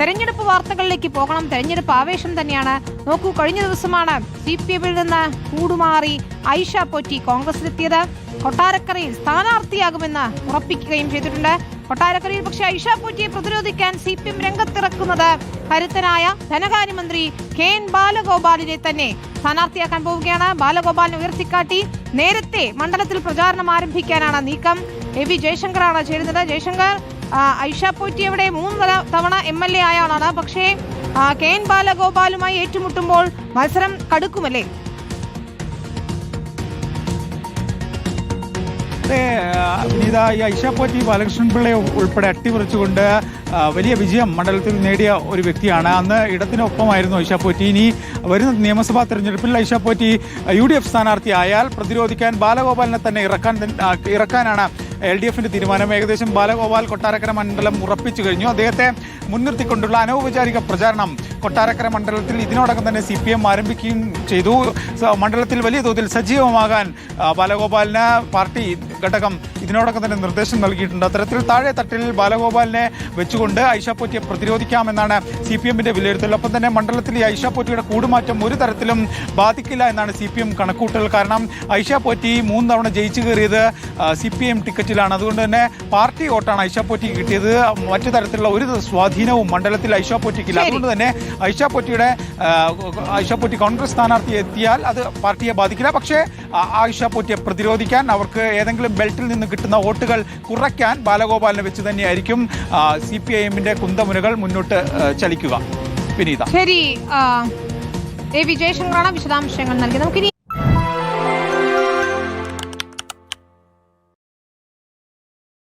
തെരഞ്ഞെടുപ്പ് വാർത്തകളിലേക്ക് പോകണം. തെരഞ്ഞെടുപ്പ് ആവേശം തന്നെയാണ്. നോക്കൂ കഴിഞ്ഞ ദിവസമാണ് സി പി എമ്മിൽ നിന്ന് കൂടുമാറി ഐഷ പോറ്റി കോൺഗ്രസിലെത്തിയത്. കൊട്ടാരക്കരയിൽ സ്ഥാനാർത്ഥിയാകുമെന്ന് ഉറപ്പിക്കുകയും ചെയ്തിട്ടുണ്ട്. കൊട്ടാരക്കരയിൽ പക്ഷേ ഐഷ പോറ്റിയെ പ്രതിരോധിക്കാൻ സി പി എം രംഗത്തിറക്കുന്നത് കരുത്തനായ ധനകാര്യമന്ത്രി കെ എൻ ബാലഗോപാലിനെ തന്നെ സ്ഥാനാർത്ഥിയാക്കാൻ പോവുകയാണ്. ബാലഗോപാലിനെ ഉയർത്തിക്കാട്ടി നേരത്തെ മണ്ഡലത്തിൽ പ്രചാരണം ആരംഭിക്കാനാണ് നീക്കം. എ വി ജയശങ്കറാണ് ചേരുന്നത്. ജയശങ്കർ ഐഷ പോറ്റി അവിടെ മൂന്ന് തവണ- എം എൽ എ ആയാളാണ് പക്ഷേ കെ എൻ ബാലഗോപാലുമായി ഏറ്റുമുട്ടുമ്പോൾ മത്സരം കടുക്കുമല്ലേ? വിനീത ഈ ബാലകൃഷ്ണൻ പിള്ളയെ ഉൾപ്പെടെ അട്ടിമറിച്ചുകൊണ്ട് വലിയ വിജയം മണ്ഡലത്തിൽ നേടിയ ഒരു വ്യക്തിയാണ്. അന്ന് ഇടത്തിനൊപ്പമായിരുന്നു ഐഷ പോറ്റി. ഇനി വരുന്ന നിയമസഭാ തെരഞ്ഞെടുപ്പിൽ Aisha Potty U D F സ്ഥാനാർത്ഥിയായാൽ പ്രതിരോധിക്കാൻ ബാലഗോപാലിനെ തന്നെ ഇറക്കാൻ ഇറക്കാനാണ് എൽ ഡി എഫിന്റെ തീരുമാനം ഏകദേശം ബാലഗോപാൽ കൊട്ടാരക്കര മണ്ഡലം ഉറപ്പിച്ചു കഴിഞ്ഞു. അദ്ദേഹത്തെ മുൻനിർത്തിക്കൊണ്ടുള്ള അനൗപചാരിക പ്രചാരണം കൊട്ടാരക്കര മണ്ഡലത്തിൽ ഇതിനോടകം തന്നെ സി പി എം ആരംഭിക്കുകയും ചെയ്തു. മണ്ഡലത്തിൽ വലിയ തോതിൽ സജീവമാകാൻ ബാലഗോപാലിന് പാർട്ടി ഘടകം ഇതിനോടകം തന്നെ നിർദ്ദേശം നൽകിയിട്ടുണ്ട്. അത്തരത്തിൽ താഴെ തട്ടിൽ ബാലഗോപാലിനെ വെച്ചുകൊണ്ട് ഐഷ പോറ്റിയെ പ്രതിരോധിക്കാമെന്നാണ് സി പി എമ്മിന്റെ വിലയിരുത്തൽ. ഒപ്പം തന്നെ മണ്ഡലത്തിൽ ഈ ഐഷ പോറ്റിയുടെ കൂടുമാറ്റം ഒരു തരത്തിലും ബാധിക്കില്ല എന്നാണ് സി പി എം കണക്കൂട്ടൽ കാരണം ഐഷ പോറ്റി മൂന്ന് തവണ ജയിച്ചു കയറിയത് സി പി എം ടിക്കറ്റിലാണ്. അതുകൊണ്ട് തന്നെ പാർട്ടി വോട്ടാണ് ഐഷ പോറ്റിക്ക് കിട്ടിയത്. മറ്റു തരത്തിലുള്ള ഒരു സ്വാധീനവും മണ്ഡലത്തിൽ ഐഷ പോറ്റിക്കില്ല. അതുകൊണ്ട് തന്നെ ഐഷ പോറ്റിയുടെ കോൺഗ്രസ് സ്ഥാനാർത്ഥി എത്തിയാൽ അത് പാർട്ടിയെ ബാധിക്കില്ല. പക്ഷേ ആ, ഐഷ പ്രതിരോധിക്കാൻ അവർക്ക് ഏതെങ്കിലും ബെൽറ്റിൽ നിന്ന് കിട്ടുന്ന വോട്ടുകൾ കുറയ്ക്കാൻ ബാലഗോപാലിനെ വെച്ച് തന്നെയായിരിക്കും സി പി ഐ എമ്മിന്റെ കുന്തമുനകൾ മുന്നോട്ട് ചലിക്കുക. വിനീത. ശരി വിജയശങ്കറാണ് വിശദാംശങ്ങൾ നൽകി നമുക്കിനി